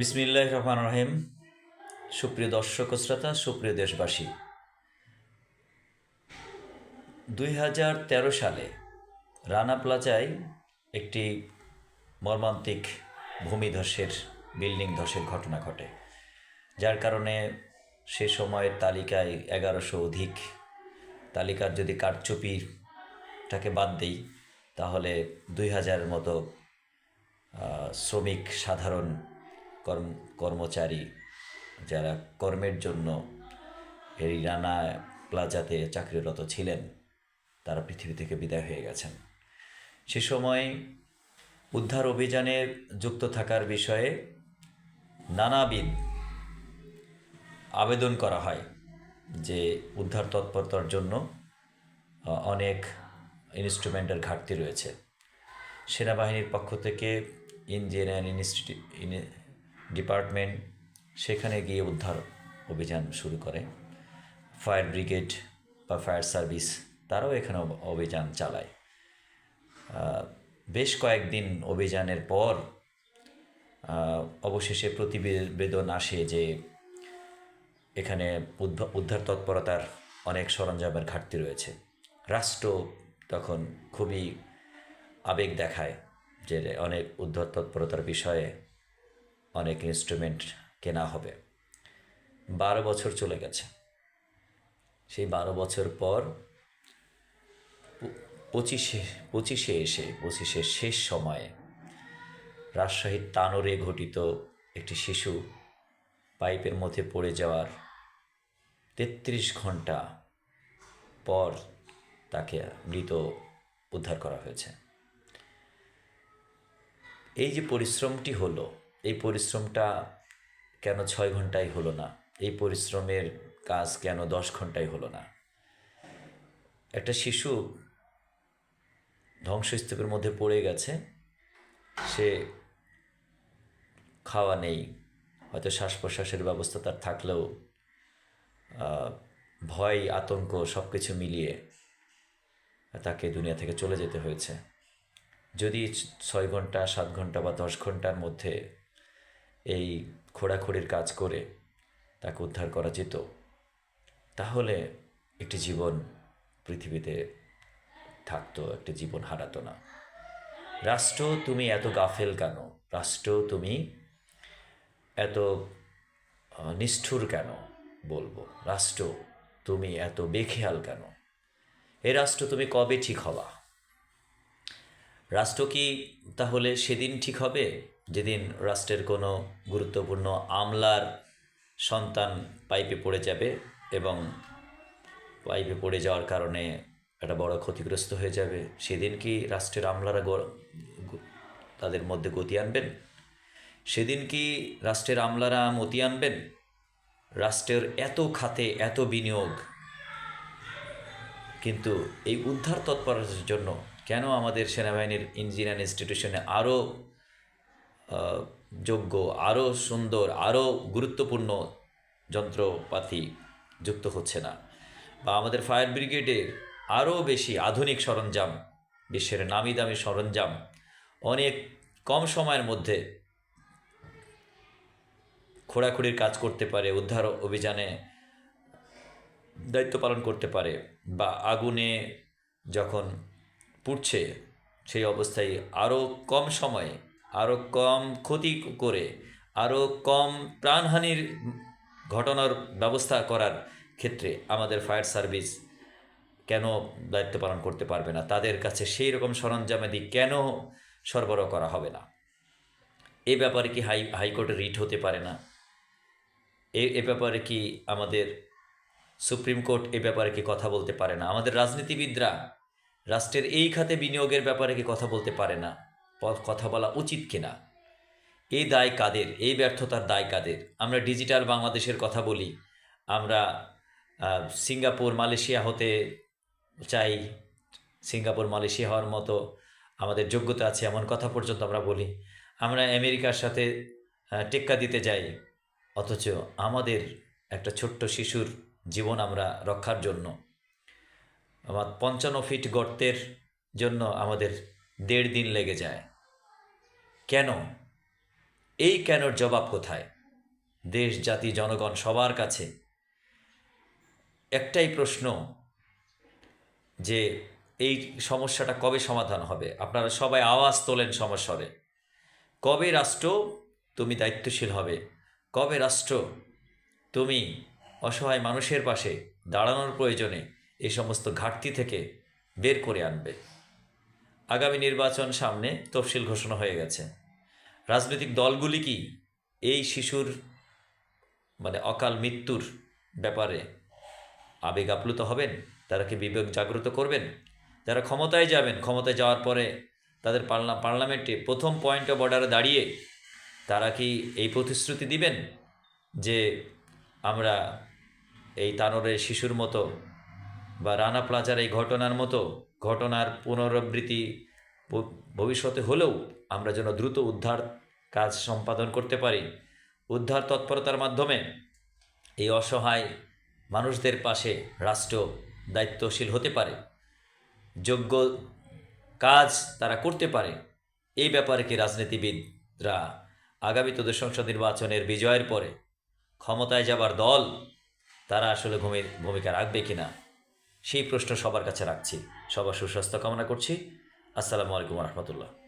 বিসমিল্লাহ রহমান রহিম। সুপ্রিয় দর্শক শ্রোতা, সুপ্রিয় দেশবাসী, দুই হাজার তেরো সালে রানা প্লাজায় একটি মর্মান্তিক ভূমিধসের বিল্ডিং ধসের ঘটনা ঘটে। যার কারণে সে সময়ের তালিকায় এগারোশো অধিক তালিকার যদি কারচুপিটাকে বাদ দিই, তাহলে দুই হাজারের মতো শ্রমিক সাধারণ কর্ম, কর্মচারী যারা কর্মের জন্য এই রানা প্লাজাতে চাকরিরত ছিলেন, তারা পৃথিবী থেকে বিদায় হয়ে গেছেন। সে সময় উদ্ধার অভিযানে যুক্ত থাকার বিষয়ে নানাবিধ আবেদন করা হয় যে উদ্ধার তৎপরতার জন্য অনেক ইনস্ট্রুমেন্টের ঘাটতি রয়েছে। সেনাবাহিনীর পক্ষ থেকে ইঞ্জিনিয়ারিং ইনস্টিটিউট ডিপার্টমেন্ট সেখানে গিয়ে উদ্ধার অভিযান শুরু করে। ফায়ার ব্রিগেড বা ফায়ার সার্ভিস তারাও এখানে অভিযান চালায়। বেশ কয়েকদিন অভিযানের পর অবশেষে প্রতিবেদন আসে যে এখানে উদ্ধার তৎপরতার অনেক সরঞ্জামের ঘাটতি রয়েছে। রাষ্ট্র তখন খুবই আবেগ দেখায় যে অনেক উদ্ধার তৎপরতার বিষয়ে অনেক ইনস্ট্রুমেন্ট কেনা হবে। বারো বছর চলে গেছে। সেই বারো বছর পর পঁচিশে পঁচিশে এসে পঁচিশের শেষ সময়ে রাজশাহীর তানোরে ঘটিত একটি শিশু পাইপের মধ্যে পড়ে যাওয়ার তেত্রিশ ঘণ্টা পর তাকে মৃত উদ্ধার করা হয়েছে। এই যে পরিশ্রমটি হলো এই পরিশ্রমটা কেন ছয় ঘন্টায় হলো না? এই পরিশ্রমের কাজ কেন দশ ঘন্টায় হলো না? একটা শিশু ধ্বংসস্তূপের মধ্যে পড়ে গেছে, সে খাওয়া নেই, হয়তো শ্বাস প্রশ্বাসের ব্যবস্থা তার থাকলেও ভয়, আতঙ্ক সব কিছু মিলিয়ে তাকে দুনিয়া থেকে চলে যেতে হয়েছে। যদি ছয় ঘণ্টা, সাত ঘণ্টা বা দশ ঘণ্টার মধ্যে এই খোঁড়াখুড়ির কাজ করে তাকে উদ্ধার করা যেত, তাহলে একটি জীবন পৃথিবীতে থাকতো, একটি জীবন হারাতো না। রাষ্ট্র, তুমি এত গাফেল কেন? রাষ্ট্র, তুমি এত নিষ্ঠুর কেন বলব? রাষ্ট্র, তুমি এত বেখেয়াল কেন? এ রাষ্ট্র তুমি কবে ঠিক হবা? রাষ্ট্র কি তাহলে সেদিন ঠিক হবে? যেদিন রাষ্ট্রের কোনো গুরুত্বপূর্ণ আমলার সন্তান পাইপে পড়ে যাবে এবং পাইপে পড়ে যাওয়ার কারণে একটা বড় ক্ষতিগ্রস্ত হয়ে যাবে, সেদিন কি রাষ্ট্রের আমলারা তাদের মধ্যে গতি আনবেন? সেদিন কি রাষ্ট্রের আমলারা মতি আনবেন? রাষ্ট্রের এত খাতে এত বিনিয়োগ। কিন্তু এই উদ্ধার তৎপরতার জন্য কেন আমাদের সেনাবাহিনীর ইঞ্জিনিয়ার ইনস্টিটিউশনে আরও যোগ্য আরও সুন্দর আরও গুরুত্বপূর্ণ যন্ত্রপাতি যুক্ত হচ্ছে না। বা আমাদের ফায়ার ব্রিগেডের আরও বেশি আধুনিক সরঞ্জাম, বিশ্বের নামি দামি সরঞ্জাম অনেক কম সময়ের মধ্যে খোঁড়াখুড়ির কাজ করতে পারে, উদ্ধার অভিযানে দায়িত্ব পালন করতে পারে বা আগুনে যখন পুড়ছে সেই অবস্থায় আরও কম সময়ে আরও কম ক্ষতি করে আরও কম প্রাণহানির ঘটনার ব্যবস্থা করার ক্ষেত্রে আমাদের ফায়ার সার্ভিস কেন দায়িত্ব পালন করতে পারবে না? তাদের কাছে সেই রকম সরঞ্জামাদি কেন সরবরাহ করা হবে না? এ ব্যাপারে কি হাই হাইকোর্টে রিট হতে পারে না? এ এ ব্যাপারে কি আমাদের সুপ্রিম কোর্ট এ ব্যাপারে কি কথা বলতে পারে না? আমাদের রাজনীতিবিদরা রাষ্ট্রের এই খাতে বিনিয়োগের ব্যাপারে কি কথা বলতে পারে না? কথা বলা উচিত কিনা? এই দায় কাদের? এই ব্যর্থতার দায় কাদের? আমরা ডিজিটাল বাংলাদেশের কথা বলি, আমরা সিঙ্গাপুর, মালয়েশিয়া হতে চাই, সিঙ্গাপুর, মালয়েশিয়া হওয়ার মতো আমাদের যোগ্যতা আছে এমন কথা পর্যন্ত আমরা বলি। আমরা আমেরিকার সাথে টেক্কা দিতে যাই, অথচ আমাদের একটা ছোট্ট শিশুর জীবন আমরা রক্ষার জন্য। আমার পঞ্চান্ন ফিট গর্তের জন্য আমাদের দেড় দিন লেগে যায়। কেন? এই কেনর জবাব কোথায়? দেশ, জাতি, জনগণ সবার কাছে। একটাই প্রশ্ন যে এই সমস্যাটা কবে সমাধান হবে? আপনারা সবাই আওয়াজ তোলেন সমস্যারে কবে রাষ্ট্র তুমি দায়িত্বশীল হবে? কবে রাষ্ট্র তুমি অসহায় মানুষের পাশে দাঁড়ানোর প্রয়োজনে এই সমস্ত ঘাটতি থেকে বের করে আনবে? আগামী নির্বাচন সামনে তফসিল ঘোষণা হয়ে গেছে। রাজনৈতিক দলগুলি কি এই শিশুর মানে অকাল মৃত্যুর ব্যাপারে আবেগ আপ্লুত হবেন? তারা কি বিবেক জাগ্রত করবেন? যারা ক্ষমতায় যাবেন, ক্ষমতায় যাওয়ার পরে তাদের পার্লা, পার্লামেন্টে প্রথম পয়েন্ট অফ অর্ডারে দাঁড়িয়ে তারা কি এই প্রতিশ্রুতি দিবেন যে আমরা এই তানোরের শিশুর মতো বা রানা প্লাজার এই ঘটনার মতো ঘটনার পুনরাবৃত্তি ভবিষ্যতে হলেও আমরা যেন দ্রুত উদ্ধার কাজ সম্পাদন করতে পারি। উদ্ধার তৎপরতার মাধ্যমে এই অসহায় মানুষদের পাশে রাষ্ট্র দায়িত্বশীল হতে পারে। যোগ্য কাজ তারা করতে পারে। এই ব্যাপারে কি রাজনীতিবিদরা আগামী তোদের সংসদ নির্বাচনের বিজয়ের পরে ক্ষমতায় যাবার দল তারা আসলে ভূমি, ভূমিকা রাখবে কিনা? সেই প্রশ্ন সবার কাছে রাখছি। সবার সুস্বাস্থ্য কামনা করছি। আসসালামু আলাইকুম রহমতুল্লাহ।